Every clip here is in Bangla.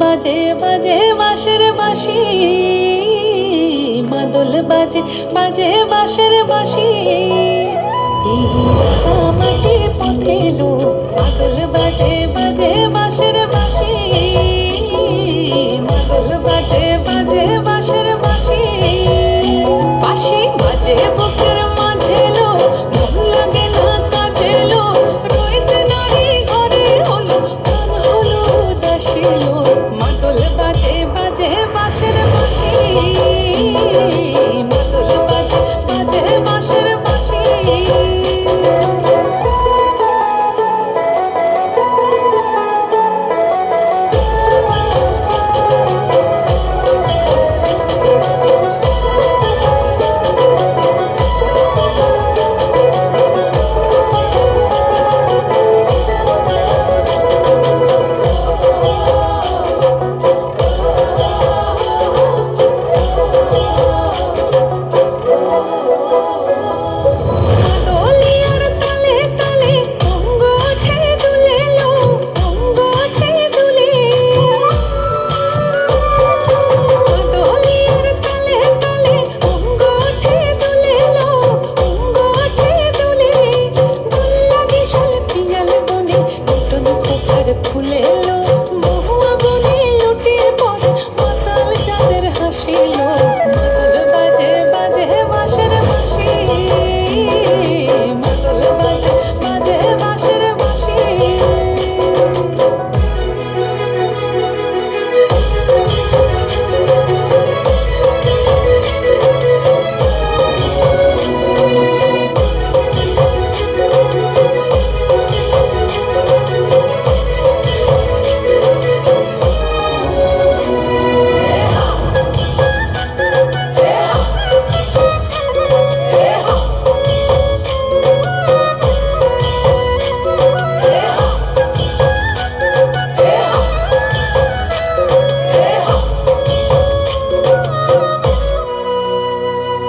বাজে বাজে বাঁশের বাসি মাদল বাজে বাজে বাঁশের বাসি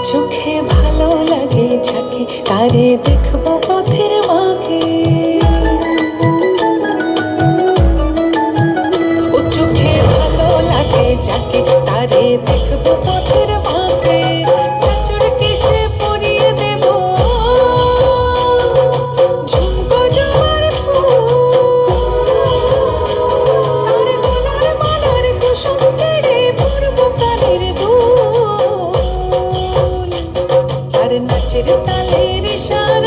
চোখে ভালো লাগে যাকে তারে দেখব পথের মাকে ও চোখে ভালো লাগে যাকে তারে দেখব পথের নাচের সাথে